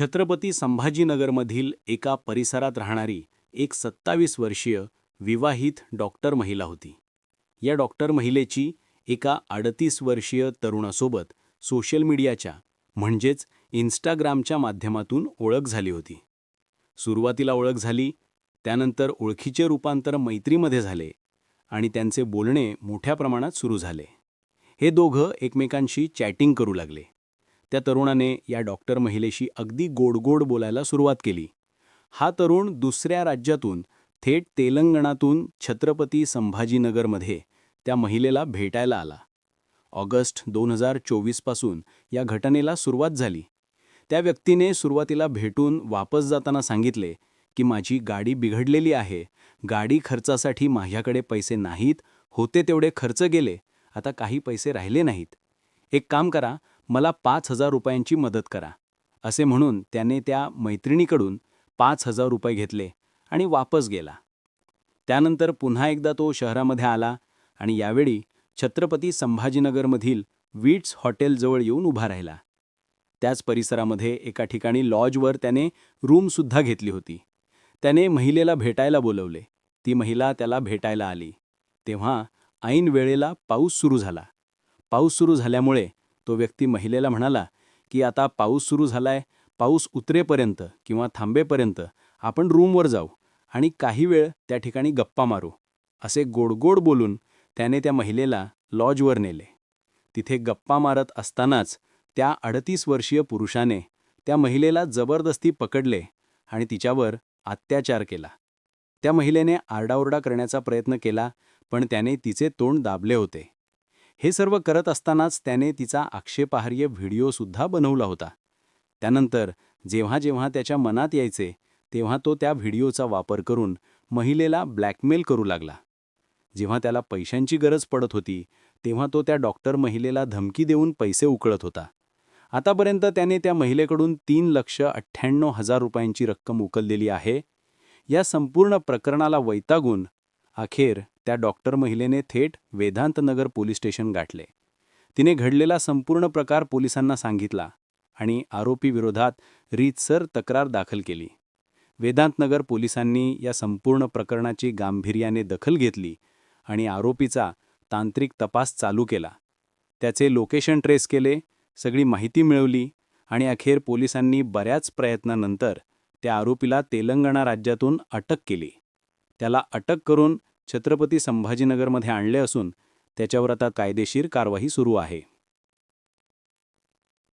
छत्रपती संभाजीनगरमधील एका परिसरात राहणारी एक सत्तावीस वर्षीय विवाहित डॉक्टर महिला होती. या डॉक्टर महिलेची एका अडतीस वर्षीय तरुणासोबत सोशल मीडियाच्या म्हणजेच इन्स्टाग्रामच्या माध्यमातून ओळख झाली होती. सुरुवातीला ओळख झाली त्यानंतर ओळखीचे रूपांतर मैत्रीमध्ये झाले आणि त्यांचे बोलणे मोठ्या प्रमाणात सुरू झाले. हे दोघं एकमेकांशी चॅटिंग करू लागले. त्या तरुणाने या डॉक्टर महिलेशी अगदी गोडगोड बोलायला सुरुवात केली. हा तरुण दुसऱ्या राज्यातून थेट तेलंगणातून छत्रपती संभाजीनगरमध्ये त्या महिलेला भेटायला आला. ऑगस्ट दोन हजार चोवीसपासून या घटनेला सुरुवात झाली. त्या व्यक्तीने सुरुवातीला भेटून वापस जाताना सांगितले की माझी गाडी बिघडलेली आहे. गाडी खर्चासाठी माझ्याकडे पैसे नाहीत. होते तेवढे खर्च गेले. आता काही पैसे राहिले नाहीत. एक काम करा मला पाच हजार रुपयांची मदत करा. असे म्हणून त्याने त्या मैत्रिणीकडून पाच हजार रुपये घेतले आणि वापस गेला. त्यानंतर पुन्हा एकदा तो शहरामध्ये आला आणि यावेळी छत्रपती संभाजीनगरमधील वीट्स हॉटेलजवळ येऊन उभा राहिला. त्याच परिसरामध्ये एका ठिकाणी लॉजवर त्याने रूमसुद्धा घेतली होती. त्याने महिलेला भेटायला बोलवले. ती महिला त्याला भेटायला आली. तेव्हा ऐन वेळेला पाऊस सुरू झाला. पाऊस सुरू झाल्यामुळे तो व्यक्ती महिलेला म्हणाला की आता पाऊस सुरू झालाय पाऊस उतरेपर्यंत किंवा थांबेपर्यंत आपण रूमवर जाऊ आणि काही वेळ त्या ठिकाणी गप्पा मारू असे गोडगोड बोलून त्याने त्या महिलेला लॉजवर नेले. तिथे गप्पा मारत असतानाच त्या अडतीस वर्षीय पुरुषाने त्या महिलेला जबरदस्ती पकडले आणि तिच्यावर अत्याचार केला. त्या महिलेने आरडाओरडा करण्याचा प्रयत्न केला पण त्याने तिचे तोंड दाबले होते. हे सर्व करत असतानाच त्याने तिचा आक्षेपार्ह व्हिडिओसुद्धा बनवला होता. त्यानंतर जेव्हा जेव्हा त्याच्या मनात यायचे तेव्हा तो त्या व्हिडिओचा वापर करून महिलेला ब्लॅकमेल करू लागला. जेव्हा त्याला पैशांची गरज पडत होती तेव्हा तो त्या डॉक्टर महिलेला धमकी देऊन पैसे उकळत होता. आतापर्यंत त्याने त्या महिलेकडून तीन लक्ष अठ्ठ्याण्णव हजार रुपयांची रक्कम उकललेली आहे. या संपूर्ण प्रकरणाला वैतागून अखेर त्या डॉक्टर महिलेने थेट वेदांतनगर पोलीस स्टेशन गाठले. तिने घडलेला संपूर्ण प्रकार पोलिसांना सांगितला आणि आरोपीविरोधात रीतसर तक्रार दाखल केली. वेदांतनगर पोलिसांनी या संपूर्ण प्रकरणाची गांभीर्याने दखल घेतली आणि आरोपीचा तांत्रिक तपास चालू केला. त्याचे लोकेशन ट्रेस केले सगळी माहिती मिळवली आणि अखेर पोलिसांनी बऱ्याच प्रयत्नानंतर त्या आरोपीला तेलंगणा राज्यातून अटक केली. त्याला अटक करून छत्रपती संभाजीनगरमध्ये आणले असून त्याच्यावर आता कायदेशीर कारवाई सुरू आहे.